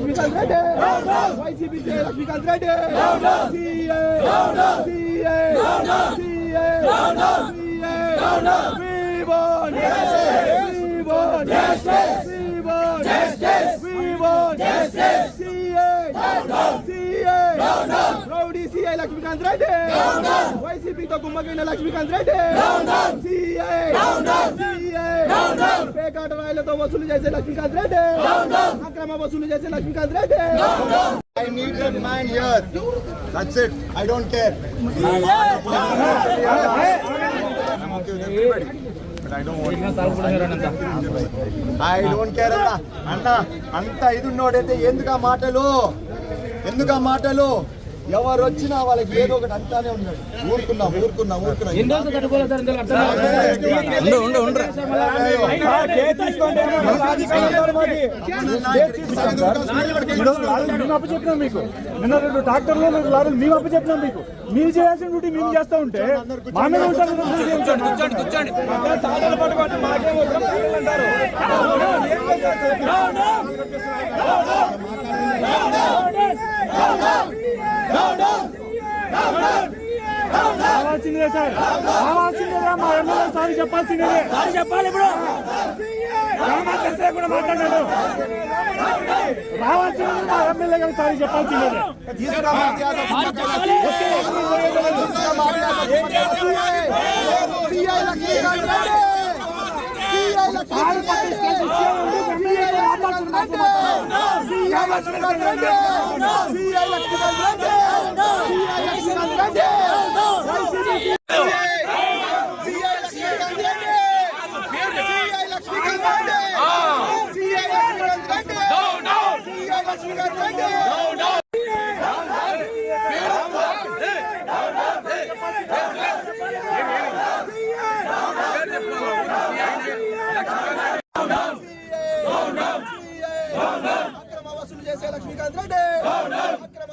Lakshmikant Reddy. Down, down. YCP say Lakshmikant Reddy. Down, down. CA. Down, down. CA. Down, down. We won. Yes. We won. Yes. We won. Yes. We won. Yes. CA. Down. Rowdy CI Lakshmikant Reddy వైసీపీతో గుమ్మగిన Lakshmikant Reddy CI CI పేకాట రాయలతో వసూలు చేసే లక్ష్మీకాంత్ రెడ్డి అక్రమ వసూలు చేసే Lakshmikanth Reddy I need that man here. That's it. I don't care. I'm okay with everybody. But I don't want I don't care అన్న. అన్న అంత ఇది ఉన్నోడైతే ఎందుకు ఆ మాటలు? ఎందుకు ఆ మాటలు ఎవరు వచ్చినా వాళ్ళకి ఏదో ఒకటి అంటానే ఉన్నాడు ఊరుకున్నా ఊరుకున్నా ఊరుకున్నా మీకు నిన్న రెండు ట్రాక్టర్లు రెండు లారీలు మేము అప్పచెప్పినాం మీకు మీరు చేయాల్సిన డ్యూటీ మేము చేస్తా ఉంటే మా మీద ఉంటారు మీరు చేయించండి. రావాల్సిందే సార్. రావాల్సిందే మా ఎమ్మెల్యే సార్ చెప్పాల్సిందే సార్ చెప్పాలి ఇప్పుడు. రామాచార్య కూడా మాట్లాడాడు రావాల్సిందే మా ఎమ్మెల్యే గారు సార్ చెప్పాల్సిందే అక్రమ వసూలు చేసే లక్ష్మీకాంత్ రెడ్డి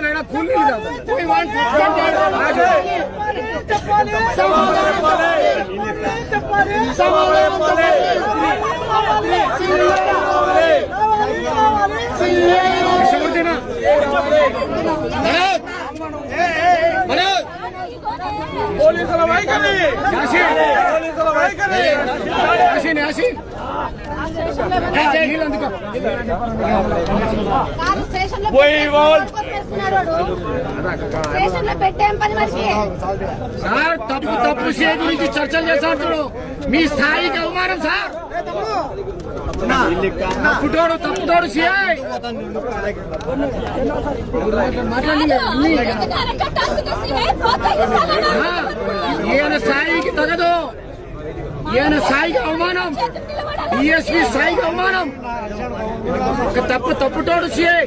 नैना खून नहीं पुलिस लड़ाई करें यासीन यासीन यासीन సార్ తప్పు తప్పు సే గురించి చర్చలు చేస్తాడు మీ స్థాయికి అవమానం సార్ తప్పుటోడు తప్పుటోడు సిఐ ఈయన స్థాయికి తగదు. ఈయన స్థాయికి అవమానం. డిఎస్పీ స్థాయికి అవమానం. ఒక తప్పు తప్పుటోడు సిఐ.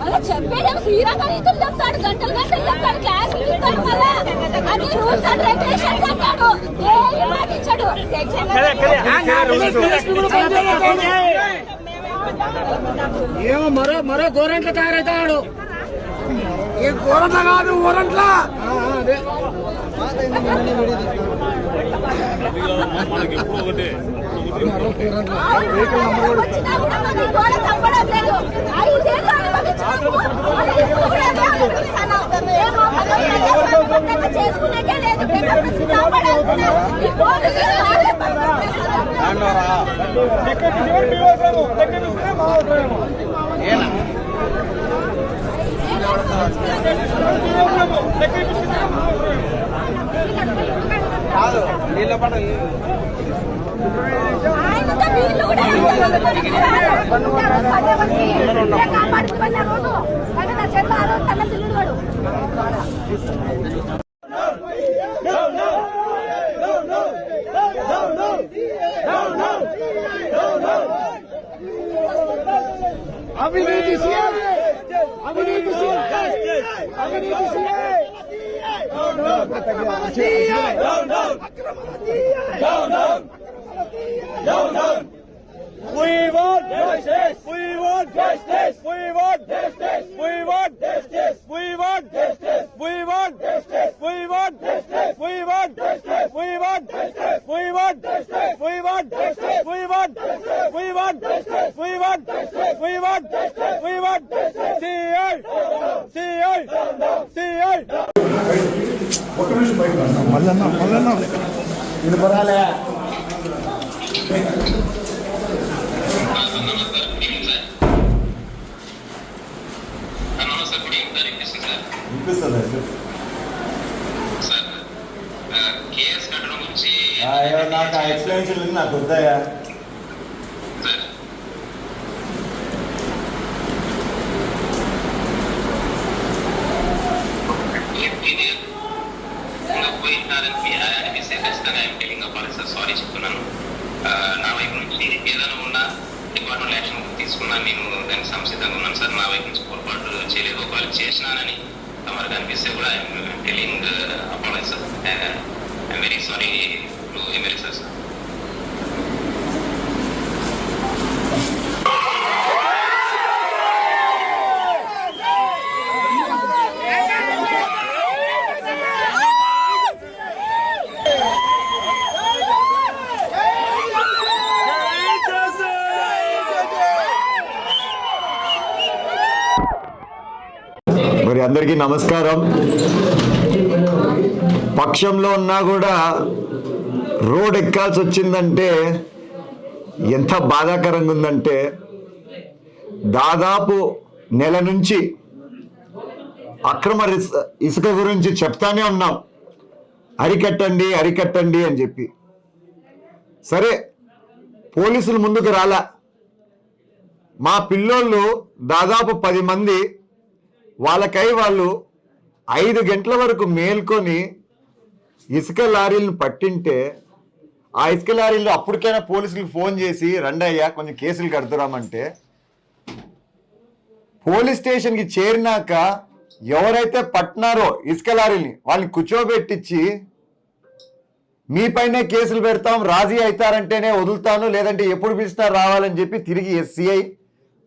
మళ్ళీ చెప్పేదేమో శ్రీరంగ రీతులు చెప్తాడు గంటలు గంటలు చెప్తాడు క్లాసులు చెప్తాడు మళ్ళా. అన్ని రూల్స్ అండ్ రెగ్యులేషన్స్ అంటాడు. ఏమి పాటించాడు. ఏమో మరో మరో గోరెంట్ల కాదు ఊరంట్ల అదే అనుభవిస్తున్నాం. ఏమో పదవి చేసుకునేకే లేదు డెమోక్రసీ కాపాడాల్సిన We want justice. We want justice. We want justice. We want justice. We want justice. We want justice. We want justice. We want justice. We want justice. We want justice. We want justice. We want justice. We want justice. We want justice. We want justice. We want justice. CI. CI. CI. అవును sir good evening இது பரவாயில்ல నాకు explain నాకు వద్దాయా Thank you. ఇంకా అనిపిస్తే ఖచ్చితంగా I'm telling అవ్వాలి sir? Sorry చెప్తున్నాను. నా వైపు నుంచి ఏదైనా ఉన్నా డిపార్ట్మెంట్ యాక్షన్ తీసుకున్నాను నేను దానికి సంసిద్ధంగా ఉన్నాను సార్. నా వైపు నుంచి పొరపాటు చేయలేదు. ఒకవేళ చేసినానని తమరికి అనిపిస్తే కూడా ఐఎమ్ టెలింగ్ అవ్వాలి sir. I'm very sorry to Emory sir. అందరికీ నమస్కారం. పక్షంలో ఉన్నా కూడా రోడ్ ఎక్కాల్సి వచ్చిందంటే ఎంత బాధాకరంగా ఉందంటే దాదాపు నెల నుంచి అక్రమ ఇసుక గురించి చెప్తానే ఉన్నాం. అరికట్టండి అరికట్టండి అని చెప్పి. సరే పోలీసులు ముందుకు రాలా. మా పిల్లోళ్ళు దాదాపు పది మంది వాళ్ళకై వాళ్ళు ఐదు గంటల వరకు మేల్కొని ఇసుక లారీలను పట్టింటే ఆ ఇసుక లారీలు అప్పటికైనా పోలీసులకు ఫోన్ చేసి రండయ్యా కొంచెం కేసులు కడుతురామంటే పోలీస్ స్టేషన్కి చేరినాక ఎవరైతే పట్టినారో ఇసుక లారీని వాళ్ళని కూర్చోబెట్టించి మీపైనే కేసులు పెడతాం రాజీ అవుతారంటేనే వదులుతాను లేదంటే ఎప్పుడు పిలిచినా రావాలని చెప్పి తిరిగి ఎస్సీఐ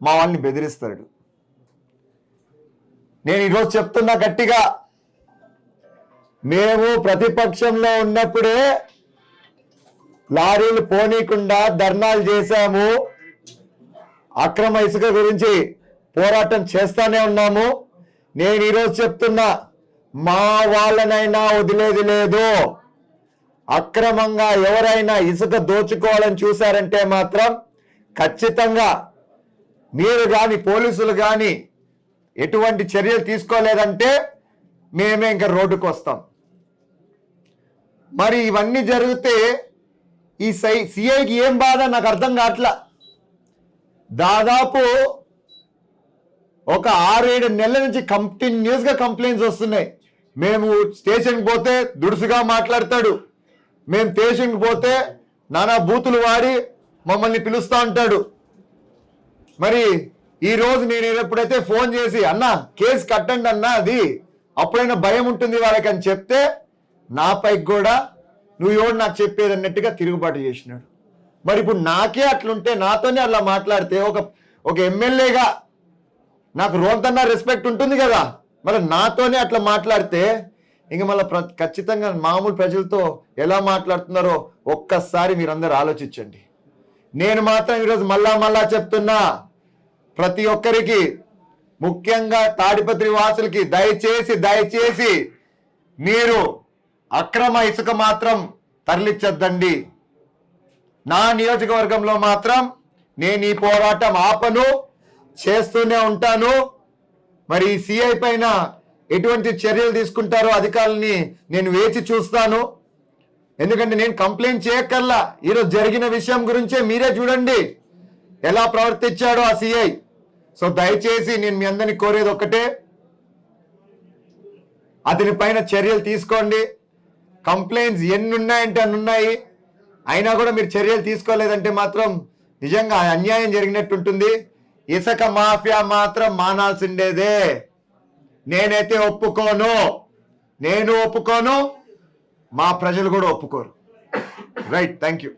మా వాళ్ళని బెదిరిస్తాడు. నేను ఈరోజు చెప్తున్నా గట్టిగా. మేము ప్రతిపక్షంలో ఉన్నప్పుడే లారీలు పోనీకుండా ధర్నాలు చేశాము. అక్రమ ఇసుక గురించి పోరాటం చేస్తానే ఉన్నాము. నేను ఈరోజు చెప్తున్నా మా వాళ్ళనైనా వదిలేది లేదు. అక్రమంగా ఎవరైనా ఇసుక దోచుకోవాలని చూశారంటే మాత్రం ఖచ్చితంగా మీరు కానీ పోలీసులు కానీ ఎటువంటి చర్యలు తీసుకోలేదంటే మేమే ఇంకా రోడ్డుకు వస్తాం. మరి ఇవన్నీ జరిగితే ఈ సై సిఐకి ఏం బాధ? నాకు అర్థం కావట్లా. దాదాపు ఒక ఆరేడు నెలల నుంచి కంటిన్యూస్గా కంప్లైంట్స్ వస్తున్నాయి. మేము స్టేషన్కి పోతే దుడుసుగా మాట్లాడతాడు. మేము స్టేషన్కి పోతే నానా బూతులు వాడి మమ్మల్ని పిలుస్తూ ఉంటాడు. మరి ఈ రోజు నేను ఎప్పుడైతే ఫోన్ చేసి అన్న కేసు కట్టండి అన్నా అది అప్పుడైనా భయం ఉంటుంది వాళ్ళకి అని చెప్తే నాపై కూడా నువ్వు ఎవడు నాకు చెప్పేది అన్నట్టుగా తిరుగుబాటు చేసినాడు. మరి ఇప్పుడు నాకే అట్లుంటే నాతోనే అలా మాట్లాడితే ఒక ఒక ఎమ్మెల్యేగా నాకు రోంతన్నా రెస్పెక్ట్ ఉంటుంది కదా. మరి నాతోనే అట్లా మాట్లాడితే ఇంక మళ్ళీ ప్ర ఖచ్చితంగా మామూలు ప్రజలతో ఎలా మాట్లాడుతున్నారో ఒక్కసారి మీరందరూ ఆలోచించండి. నేను మాత్రం ఈరోజు మళ్ళా మళ్ళా చెప్తున్నా ప్రతి ఒక్కరికి ముఖ్యంగా తాడిపత్రి వాసులకి దయచేసి దయచేసి మీరు అక్రమ ఇసుక మాత్రం తరలించొద్దండి. నా నియోజకవర్గంలో మాత్రం నేను ఈ పోరాటం ఆపను చేస్తూనే ఉంటాను. మరి ఈ సిఐ పైన ఎటువంటి చర్యలు తీసుకుంటారో అధికారులని నేను వేచి చూస్తాను. ఎందుకంటే నేను కంప్లైంట్ చేయక్కర్లా. ఈరోజు జరిగిన విషయం గురించే మీరే చూడండి. ఎలా ప్రవర్తించాడో ఆ సిఐ. సో దయచేసి నేను మీ అందరిని కోరేది ఒక్కటే అతని పైన చర్యలు తీసుకోండి. కంప్లైంట్స్ ఎన్ని ఉన్నాయంటే అన్ని ఉన్నాయి అయినా కూడా మీరు చర్యలు తీసుకోలేదంటే మాత్రం నిజంగా అన్యాయం జరిగినట్టు ఉంటుంది ఇసుక మాఫియా మాత్రం మానాల్సిండేదే. నేనైతే ఒప్పుకోను. నేను ఒప్పుకోను. మా ప్రజలు కూడా ఒప్పుకోరు. Right thank you